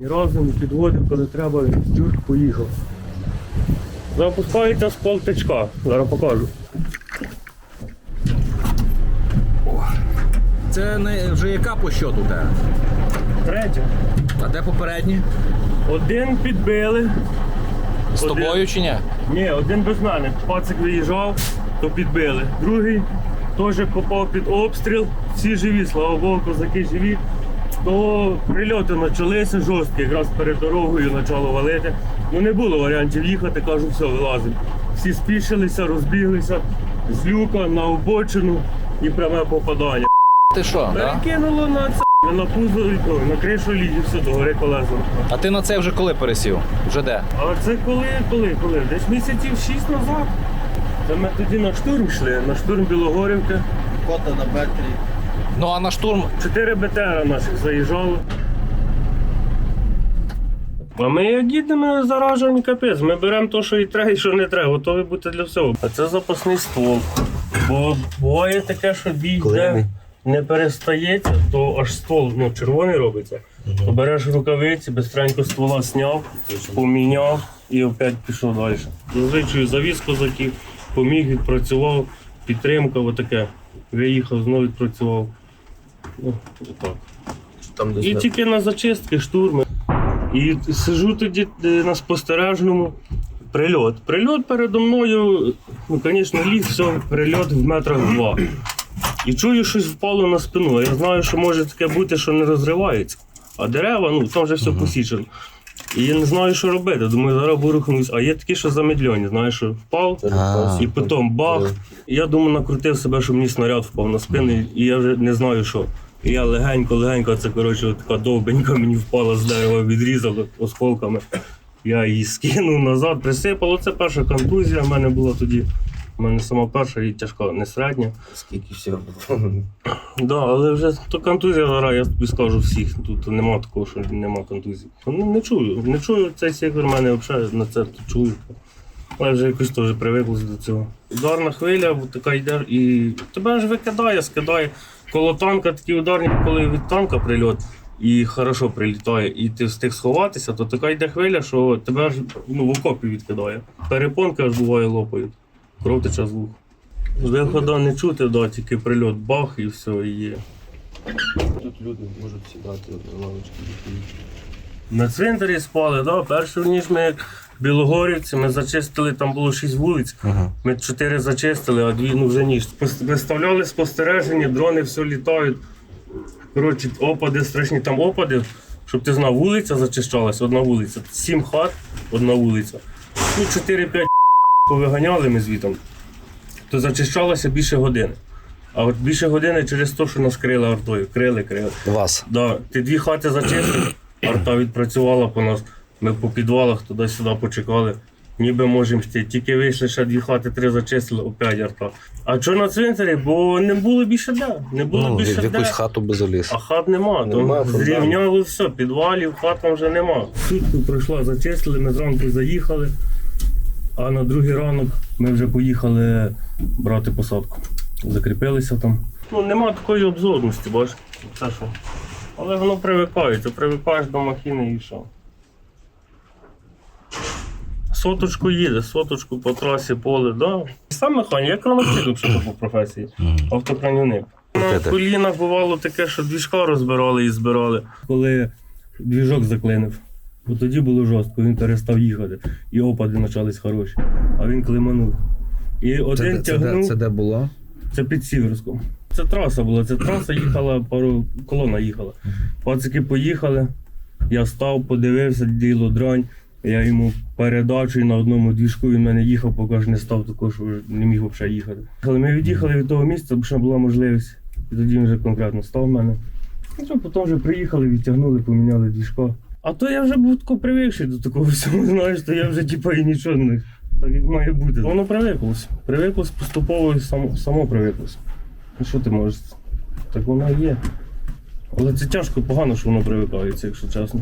Ні разу не підводив, коли треба, дюрк поїхав. Запускається з полтичка. Зараз покажу. Це не вже яка по щоту у тебе? Третє. А де попередні? Один підбили. З Один. тобою чи ні? Ні, один без мене. Пацик виїжджав, то підбили. Другий теж попав під обстріл. Всі живі, слава Богу, козаки живі. То прильоти почалися жорсткі, якраз перед дорогою почало валити. Ну не було варіантів їхати, кажу, все, вилазимо. Всі спішилися, розбіглися з люка на обочину і пряме попадання. Ти що? Да? Перекинуло на це на пузо, ой, на кришу ліді, все догори колесом. А ти на це вже коли пересів? Вже де? А це коли, коли, коли? Десь місяців шість назад. Це ми тоді на штурм йшли, на штурм Білогорівки. Кота на Бетрі. Ну а на штурм Чотири БТРа наших заїжджало. А ми як їдемо заражені капець. Ми беремо те, що і треба, і що не треба, готові бути для всього. А це запасний ствол. Бо буває таке, що бій йде, не перестається, то аж ствол ну, червоний робиться. То береш рукавиці, безстренько ствола зняв, поміняв і опять пішов далі. Зазвичай завіз козаків, поміг, відпрацював, підтримка, отаке. Виїхав, знову відпрацював. Ну, отак. Там десь І на- тільки на зачистки, штурми. І сижу тоді е, на спостережному. Прильот. Прильот передо мною, ну, звісно, ліс, все, прильот в метрах два. І чую, щось впало на спину. Я знаю, що може таке бути, що не розривається. А дерева, ну там вже все посічено. І я не знаю, що робити. Думаю, зараз вирухнусь. А є такі, що замедлені, знаєш, що впав, А. і потім бах. І я думаю, накрутив себе, щоб мені снаряд впав на спину, і я вже не знаю що. І я легенько-легенько, це коротше така довбенька мені впала з дерева, відрізала осколками. Я її скинув назад, присипало. Це перша контузія в мене була тоді. У мене сама перша і тяжка, не середня. Скільки всього було. Да, але вже то контузія зараз, я тобі скажу всіх. Тут нема такого, що нема контузії. Ну, не чую. Не чую цей сектор, в мене взагалі на це чую. Але вже якось теж привиклося до цього. Ударна хвиля, така йде і тебе ж викидає, скидає. Коло танка такі ударні, коли від танка прильот і хорошо прилітає, і ти встиг сховатися, то така йде хвиля, що тебе ж ну, в окопі відкидає. Перепонки аж буває лопають. Кров тече з вух. Виходу не чути, да, тільки прильот бах і все, і є. Тут люди можуть сідати на лавочки. На цвинтарі спали, да? першу ніж ми як в Білогорівці, ми зачистили, там було шість вулиць. Ми чотири зачистили, а дві ну вже ніж. Спос- Виставляли спостереження, дрони все літають. Коротше, опади страшні, там опади, щоб ти знав, вулиця зачищалась, одна вулиця. Сім хат, одна вулиця. Ну, 4-5 повиганяли ми звітом, то зачищалося більше години. А от більше години через те, що нас крили артою. Крили, крили. вас. Да, ти дві хати зачистив, арта відпрацювала по нас. Ми по підвалах туди-сюди почекали. Ніби можемо йти. Тільки вийшли ще дві хати, три зачистили, опять арта. А що на цвинтарі? Бо не було більше де. Не було Ну, в більше де. хату би заліз. А хат нема, Нема, то зрівняли все, підвалів, хат там вже нема. Сутку пройшла, зачистили, ми зранку заїхали, а на другий ранок ми вже поїхали брати посадку. Закріпилися там. Ну, нема такої обзорності, бачиш, це що. Але воно привикається, привикаєш до махіни і що. Соточку їде, соточку по трасі, поле, да. Сам механік, я кранопідок, що по професії. Автокранівник. На колінах бувало таке, що двіжка розбирали і збирали. Коли двіжок заклинив, бо тоді було жорстко, він перестав їхати. І опади почались хороші. А він климанув. І один тягнув. де було? Це під Сіверськом. Це траса була, це траса їхала, пару колона їхала. Пацики поїхали, я став, подивився, діло дрань. Я йому передачу і на одному двіжку він мене їхав, поки ж не став також, не міг взагалі їхати. Але ми від'їхали від того місця, бо ще була можливість. І тоді він вже конкретно став в мене. І потім вже приїхали, відтягнули, поміняли двіжка. А то я вже був тако привикший до такого всього, знаєш, то я вже типа і нічого не так як має бути. Воно привиклося. Привиклося поступово і само, само привиклося. Ну що ти можеш? Так воно є. Але це тяжко, погано, що воно привикається, якщо чесно.